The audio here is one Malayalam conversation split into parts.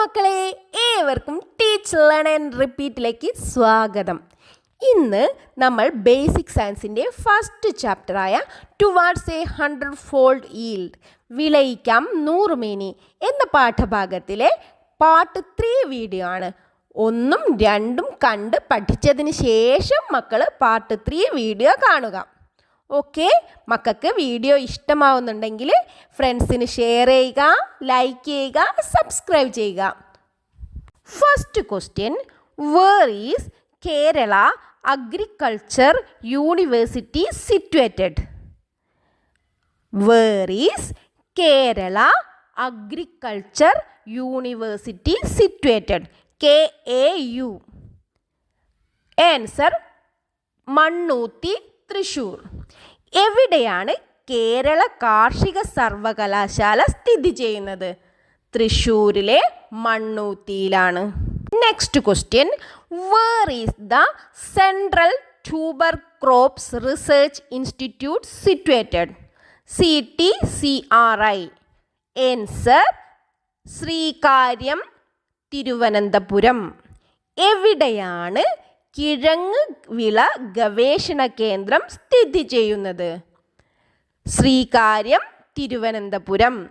മക്കളെ ഏവർക്കും ടീച്ച് ലേൺ ആൻഡ് റിപ്പീറ്റിലേക്ക് സ്വാഗതം. ഇന്ന് നമ്മൾ ബേസിക് സയൻസിന്റെ first ചാപ്റ്ററായ towards a hundred fold yield വിളയിക്കാം നൂറുമേനി എന്ന പാഠഭാഗത്തിലെ പാർട്ട് ത്രീ വീഡിയോ ആണ്. ഒന്നും രണ്ടും കണ്ട് പഠിച്ചതിന് ശേഷം മക്കൾ പാർട്ട് ത്രീ വീഡിയോ കാണുക. ഓക്കെ? മക്കൾക്ക് വീഡിയോ ഇഷ്ടമാവുന്നുണ്ടെങ്കിൽ ഫ്രണ്ട്സിന് ഷെയർ ചെയ്യുക ലൈക്ക് ചെയ്യുക സബ്സ്ക്രൈബ് ചെയ്യുക. First question where is Kerala agriculture university situated where is Kerala agriculture university situated K A U answer Mannuthy Thrissur എവിടെയാണ് കേരള കാർഷിക സർവകലാശാല സ്ഥിതി ചെയ്യുന്നത്? തൃശ്ശൂരിലെ മണ്ണൂത്തിയിലാണ്. Next question where is the central tuber crops research institute situated C T C R I answer Sreekaryam Thiruvananthapuram. എവിടെയാണ് കിഴങ്ങ് വിള ഗവേഷണ കേന്ദ്രം സ്ഥിതി ചെയ്യുന്നത്. ശ്രീകാര്യം തിരുവനന്തപുരം.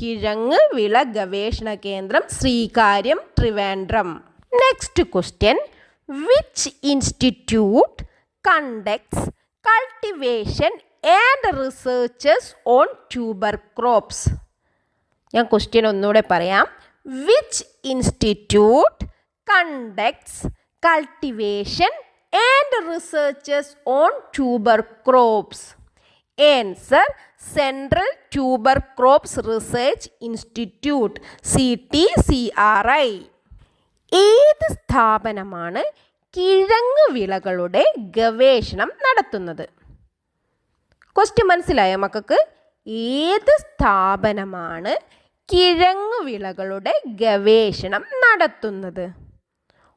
കിഴങ്ങ് വിള ഗവേഷണ കേന്ദ്രം Sreekaryam Trivandrum. Next question which institute conducts cultivation and researches on tuber crops ഞാൻ ക്വസ്റ്റ്യൻ ഒന്നുകൂടെ പറയാം. Which institute conducts cultivation and researches on tuber crops answer central tuber crops research institute C T C R I ഏത് സ്ഥാപനമാണ് കിഴങ്ങ് വിളകളുടെ ഗവേഷണം നടത്തുന്നത്? ക്വസ്റ്റ്യൻ മനസ്സിലായോ മക്കൾക്ക്? ഏത് സ്ഥാപനമാണ് കിഴങ്ങ് വിളകളുടെ ഗവേഷണം നടത്തുന്നത്?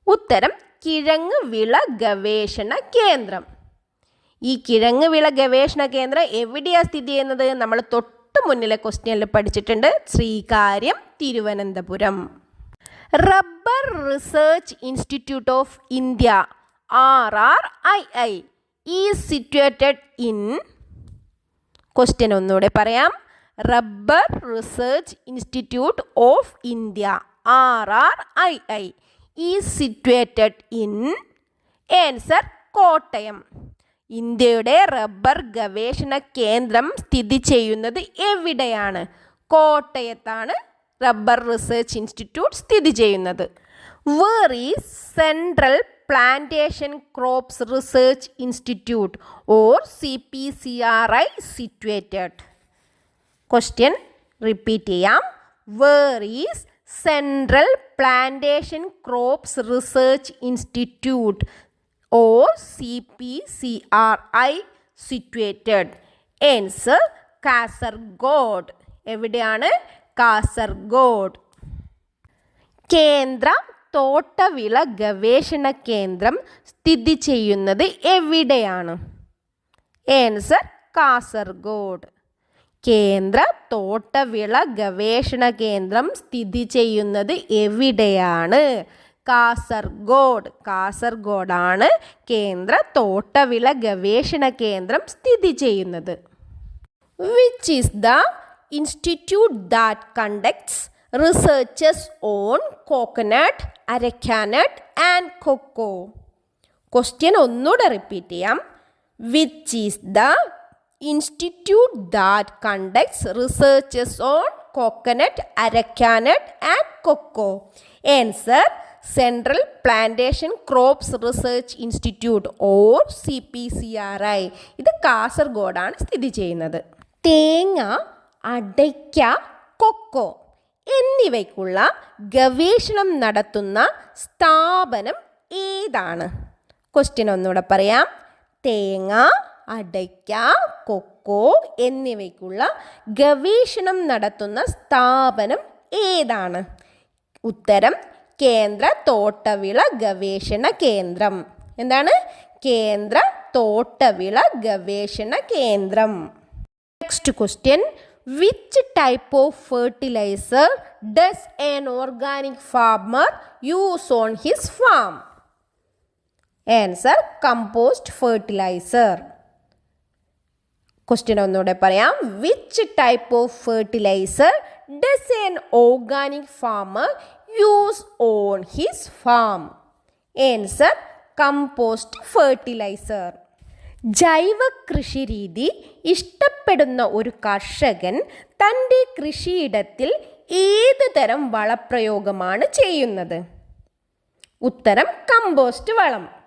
ഉത്തരം കിഴങ്ങ് വിള ഗവേഷണ കേന്ദ്രം. ഈ കിഴങ്ങ് വിള ഗവേഷണ കേന്ദ്രം എവിടെയാണ് സ്ഥിതി ചെയ്യുന്നത്? നമ്മൾ തൊട്ട് മുന്നിലെ ക്വസ്റ്റ്യനിൽ പഠിച്ചിട്ടുണ്ട്. Sreekaryam Thiruvananthapuram. Rubber research institute of India R R I I. Is situated in question ഒന്നുകൂടെ പറയാം. Rubber research institute of India R R I I. Is situated in answer Kottayam. ഇന്ത്യയുടെ റബ്ബർ ഗവേഷണ കേന്ദ്രം സ്ഥിതി ചെയ്യുന്നത് എവിടെയാണ്? കോട്ടയത്താണ് റബ്ബർ റിസർച്ച് ഇൻസ്റ്റിറ്റ്യൂട്ട് സ്ഥിതി ചെയ്യുന്നത്. Where is central plantation crops research institute or C P C R I situated question repeat ചെയ്യാം. Where is central plantation crops research institute or C P C R I situated answer Kasaragod എവിടെയാണ്? കാസർഗോഡ് കേന്ദ്ര തോട്ടവിള ഗവേഷണ കേന്ദ്രം സ്ഥിതി ചെയ്യുന്നത് എവിടെയാണ്? ആൻസർ കാസർഗോഡ് കേന്ദ്ര തോട്ടവിള ഗവേഷണ കേന്ദ്രം സ്ഥിതി ചെയ്യുന്നത് എവിടെയാണ്? കാസർഗോഡ്. കാസർഗോഡാണ് കേന്ദ്ര തോട്ടവിള ഗവേഷണ കേന്ദ്രം സ്ഥിതി ചെയ്യുന്നത്. Which is the institute that conducts researches on coconut arecanut and cocoa question ഒന്നുകൂടെ റിപ്പീറ്റ് ചെയ്യാം. Which is the institute that conducts researches on coconut arecanut and cocoa. Answer central plantation crops research institute or C P C R I. ഇത് കാസർഗോഡാണ് സ്ഥിതി ചെയ്യുന്നത്. തേങ്ങ അടയ്ക്ക കൊക്കോ എന്നിവയ്ക്കുള്ള ഗവേഷണം നടത്തുന്ന സ്ഥാപനം ഏതാണ്? ക്വസ്റ്റ്യൻ ഒന്നുകൂടെ പറയാം. തേങ്ങ അടയ്ക്ക കൊക്കോ എന്നിവയ്ക്കുള്ള ഗവേഷണം നടത്തുന്ന സ്ഥാപനം ഏതാണ്? ഉത്തരം കേന്ദ്ര തോട്ടവിള ഗവേഷണ കേന്ദ്രം. എന്താണ്? കേന്ദ്ര തോട്ടവിള ഗവേഷണ കേന്ദ്രം. Next question which type of fertilizer does an organic farmer use on his farm answer compost fertilizer question ഒന്നുകൂടെ പറയാം. Which type of fertilizer does an organic farmer use on his farm answer compost fertilizer ജൈവ കൃഷി രീതി ഇഷ്ടപ്പെടുന്ന ഒരു കർഷകൻ തന്റെ കൃഷിയിടത്തിൽ ഏത് തരം വളപ്രയോഗമാണ് ചെയ്യുന്നത്? ഉത്തരം കമ്പോസ്റ്റ് വളം.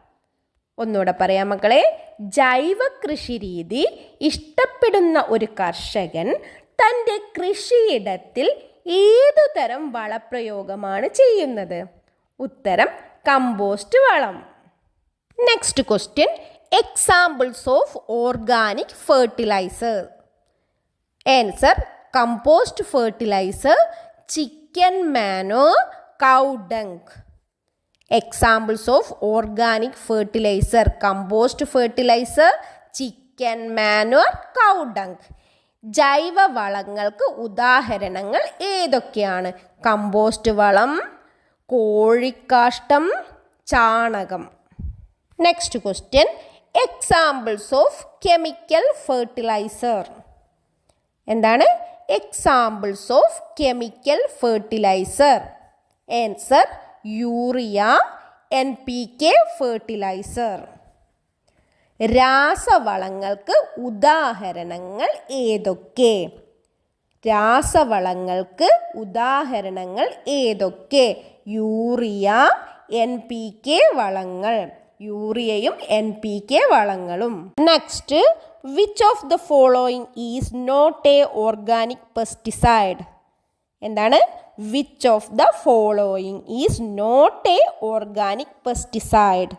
ഒന്നുകൂടെ പറയാം മക്കളെ. ജൈവ കൃഷി രീതി ഇഷ്ടപ്പെടുന്ന ഒരു കർഷകൻ തന്റെ കൃഷിയിടത്തിൽ ഏതുതരം വളപ്രയോഗമാണ് ചെയ്യുന്നത്? ഉത്തരം കമ്പോസ്റ്റ് വളം. Next question examples of organic fertilizer answer compost fertilizer chicken manure cow dung examples of organic fertilizer compost fertilizer chicken manure cow dung ജൈവ വളങ്ങൾക്ക് ഉദാഹരണങ്ങൾ ഏതൊക്കെയാണ്? കമ്പോസ്റ്റ് വളം കോഴിക്കാഷ്ടം ചാണകം. Next question examples of chemical fertilizer എന്താണ്? Examples of chemical fertilizer answer urea N P K fertilizer രാസവളങ്ങൾക്ക് ഉദാഹരണങ്ങൾ ഏതൊക്കെ? രാസവളങ്ങൾക്ക് ഉദാഹരണങ്ങൾ ഏതൊക്കെ? യൂറിയ എൻ പി കെ വളങ്ങൾ. യൂറിയയും എൻ പി കെ വളങ്ങളും. Next which of the following is not a organic pesticide എന്താണ്? Which of the following is not a organic pesticide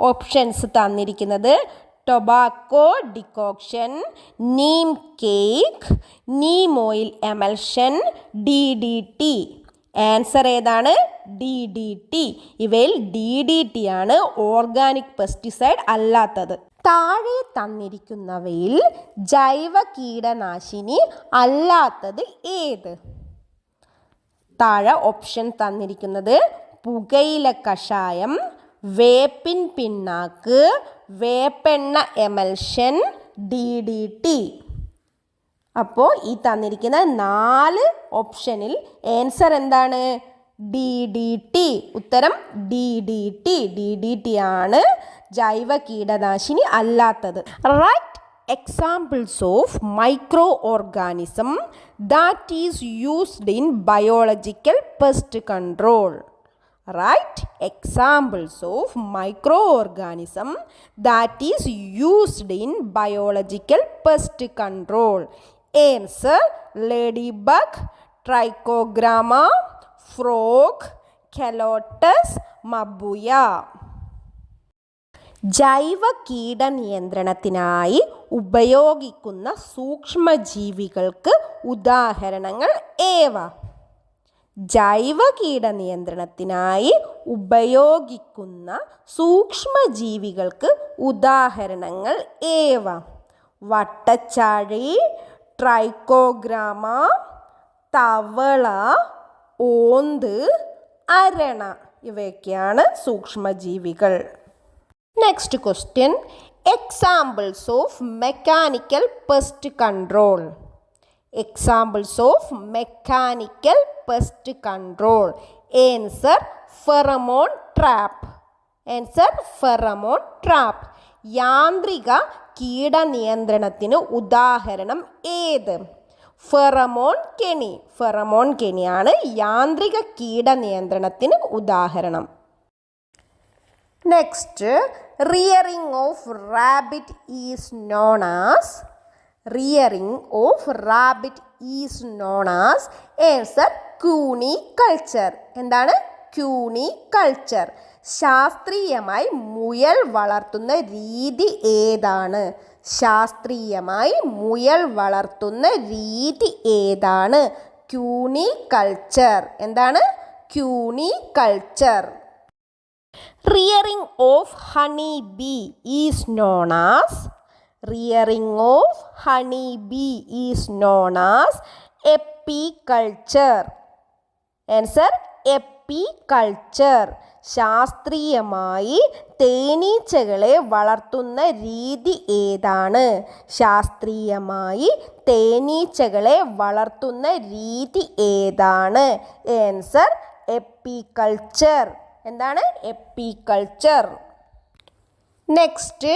options തന്നിരിക്കുന്നത് tobacco decoction neem cake neem oil emulsion D D T answer ഏതാണ്? ഡി ഡി ടി ഇവയിൽ ഡി ഡി ടി ആണ് ഓർഗാനിക് പെസ്റ്റിസൈഡ് അല്ലാത്തത്. താഴെ തന്നിരിക്കുന്നവയിൽ ജൈവ കീടനാശിനി അല്ലാത്തത് ഏത്? താഴെ ഓപ്ഷൻ തന്നിരിക്കുന്നത് പുകയില കഷായം വേപ്പിൻ പിണ്ണാക്ക് വേപ്പെണ്ണ എമൽഷൻ ഡി ഡി ടി അപ്പോൾ ഈ തന്നിരിക്കുന്ന നാല് ഓപ്ഷനിൽ ആൻസർ എന്താണ്? ഡി ഡി ടി ഉത്തരം D D T D D T ആണ്. ജൈവ കീടനാശിനി അല്ലാത്തത്. Right examples of microorganism that is used in biological pest control. Right? Examples of microorganism that is used in biological pest control. Answer ladybug trichogramma frog calotus mabuya. ജൈവ കീടനിയന്ത്രണത്തിനായി ഉപയോഗിക്കുന്ന സൂക്ഷ്മജീവികൾക്ക് ഉദാഹരണങ്ങൾ ഏവ? ജൈവ കീടനിയന്ത്രണത്തിനായി ഉപയോഗിക്കുന്ന സൂക്ഷ്മജീവികൾക്ക് ഉദാഹരണങ്ങൾ ഏവ? വട്ടച്ചാഴി ട്രൈക്കോഗ്രാമ തവള ഓന്ത് അരണ. ഇവയൊക്കെയാണ് സൂക്ഷ്മജീവികൾ. Next question examples of mechanical pest control examples of mechanical pest control answer pheromone trap answer pheromone trap യാന്ത്രിക കീടനിയന്ത്രണത്തിന് ഉദാഹരണം ഏത്? ഫെറമോൺ കെണി. ഫെറമോൺ കെണിയാണ് യാന്ത്രിക കീടനിയന്ത്രണത്തിന് ഉദാഹരണം. Next rearing of rabbit is known as rearing of rabbit is known as answer cuniculture എന്താണ്? ക്യൂണി കൾച്ചർ ശാസ്ത്രീയമായി മുയൽ വളർത്തുന്ന രീതി ഏതാണ്? ശാസ്ത്രീയമായി മുയൽ വളർത്തുന്ന രീതി ഏതാണ്? ക്യൂണി കൾച്ചർ എന്താണ്? Cuniculture rearing of honey bee is known as rearing of honey bee is known as apiculture answer apiculture ശാസ്ത്രീയമായി തേനീച്ചകളെ വളർത്തുന്ന രീതി ഏതാണ്? ശാസ്ത്രീയമായി തേനീച്ചകളെ വളർത്തുന്ന രീതി ഏതാണ്? ആൻസർ എപ്പികൾച്ചർ എന്താണ്? Apiculture next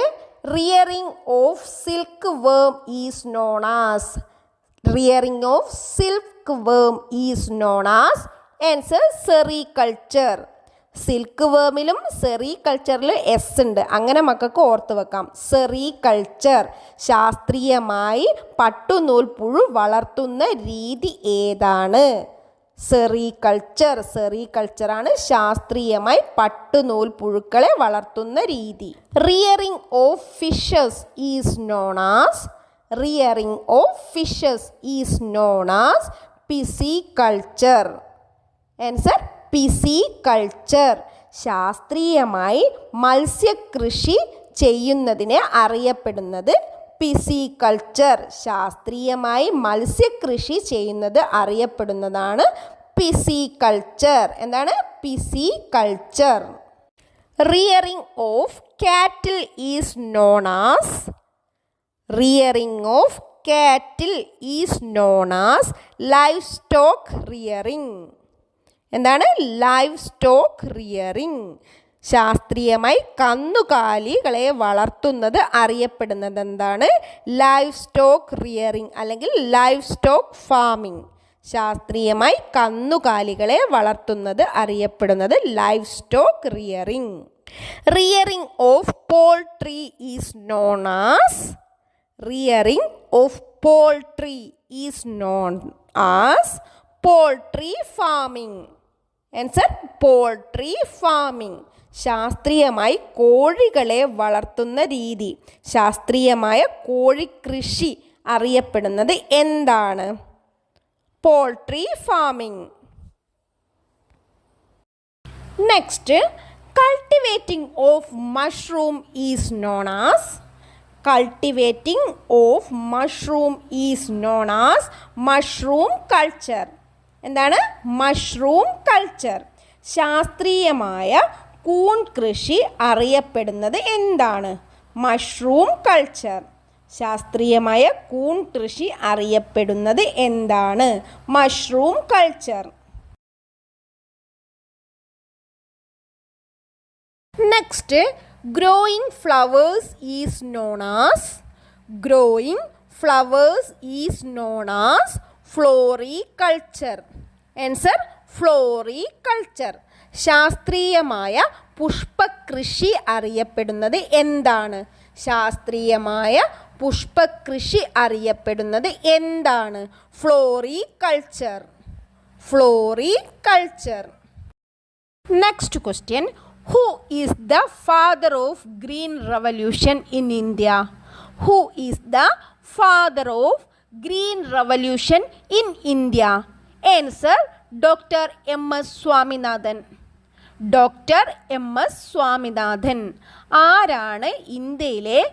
rearing of silk worm is known as rearing of silk worm is known as answer sericulture silk വേമിലും സെറി എസ് ഉണ്ട്. അങ്ങനെ മക്കൾക്ക് ഓർത്ത് വെക്കാം. സെറി കൾച്ചർ ശാസ്ത്രീയമായി പട്ടുനൂൽ പുഴു വളർത്തുന്ന രീതി ഏതാണ്? സെറി സെറികൾച്ചറാണ് സെറി കൾച്ചറാണ് ശാസ്ത്രീയമായി പട്ടുനൂൽ പുഴുക്കളെ വളർത്തുന്ന രീതി. Rearing of fishes is known as rearing of fishes is known as pisciculture answer pisciculture ശാസ്ത്രീയമായി മത്സ്യകൃഷി ചെയ്യുന്നതിനെ അറിയപ്പെടുന്നത് പിസി കൾച്ചർ ശാസ്ത്രീയമായി മത്സ്യകൃഷി ചെയ്യുന്നത് അറിയപ്പെടുന്നതാണ് പിസി കൾച്ചർ. എന്താണ്? Pisciculture. Rearing of cattle is known as rearing of cattle is known as livestock rearing എന്താണ്? ലൈവ് സ്റ്റോക്ക് റിയറിംഗ് ശാസ്ത്രീയമായി കന്നുകാലികളെ വളർത്തുന്നത് അറിയപ്പെടുന്നത് എന്താണ് ലൈവ് സ്റ്റോക്ക് റിയറിംഗ് അല്ലെങ്കിൽ ലൈവ് സ്റ്റോക്ക് ഫാമിംഗ്. ശാസ്ത്രീയമായി കന്നുകാലികളെ വളർത്തുന്നത് അറിയപ്പെടുന്നത് livestock rearing. Rearing of poultry is known as rearing of poultry is known as poultry farming. Answer poultry farming ശാസ്ത്രീയമായി കോഴികളെ വളർത്തുന്ന രീതി. ശാസ്ത്രീയമായ കോഴിക്കൃഷി അറിയപ്പെടുന്നത് എന്താണ്? Poultry farming next cultivating of mushroom is known as cultivating of mushroom is known as mushroom culture എന്താണ്? Mushroom culture. ശാസ്ത്രീയമായ കൂൺ കൃഷി അറിയപ്പെടുന്നത് എന്താണ്? Mushroom culture. ശാസ്ത്രീയമായ കൂൺ കൃഷി അറിയപ്പെടുന്നത് എന്താണ്? Mushroom culture. Next growing flowers is known as growing flowers is known as floriculture answer floriculture ശാസ്ത്രീയമായ പുഷ്പകൃഷി അറിയപ്പെടുന്നത് എന്താണ്? ശാസ്ത്രീയമായ പുഷ്പകൃഷി അറിയപ്പെടുന്നത് എന്താണ്? Floriculture. Floriculture. Floriculture next question who is the father of green revolution in India who is the father of green revolution in India answer doctor M S Swaminathan. Doctor M S Swaminathan. ആരാണ് ഇന്ത്യയിലെ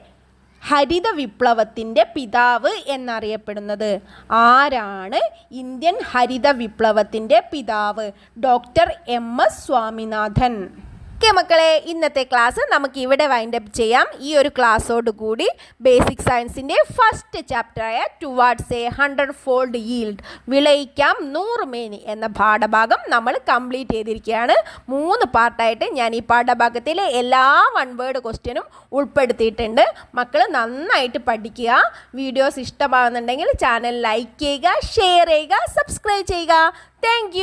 ഹരിത വിപ്ലവത്തിന്റെ പിതാവ് എന്നറിയപ്പെടുന്നത്? ആരാണ് ഇന്ത്യൻ ഹരിത വിപ്ലവത്തിന്റെ പിതാവ്? Doctor M S Swaminathan. Okay മക്കളെ ഇന്നത്തെ ക്ലാസ് നമുക്ക് ഇവിടെ വൈൻഡപ്പ് ചെയ്യാം. ഈ ഒരു ക്ലാസ്സോട് കൂടി ബേസിക് സയൻസിന്റെ first ചാപ്റ്ററായ towards a hundred fold yield വിളയിക്കാം. നൂറ് മേനി എന്ന പാഠഭാഗം നമ്മൾ കംപ്ലീറ്റ് ചെയ്തിരിക്കുകയാണ്. മൂന്ന് പാർട്ടായിട്ട് ഞാൻ ഈ പാഠഭാഗത്തിലെ എല്ലാ വൺ വേർഡ് ക്വസ്റ്റ്യനും ഉൾപ്പെടുത്തിയിട്ടുണ്ട്. മക്കൾ നന്നായിട്ട് പഠിക്കുക. വീഡിയോസ് ഇഷ്ടമാകുന്നുണ്ടെങ്കിൽ ചാനൽ ലൈക്ക് ചെയ്യുക ഷെയർ ചെയ്യുക സബ്സ്ക്രൈബ് ചെയ്യുക. താങ്ക്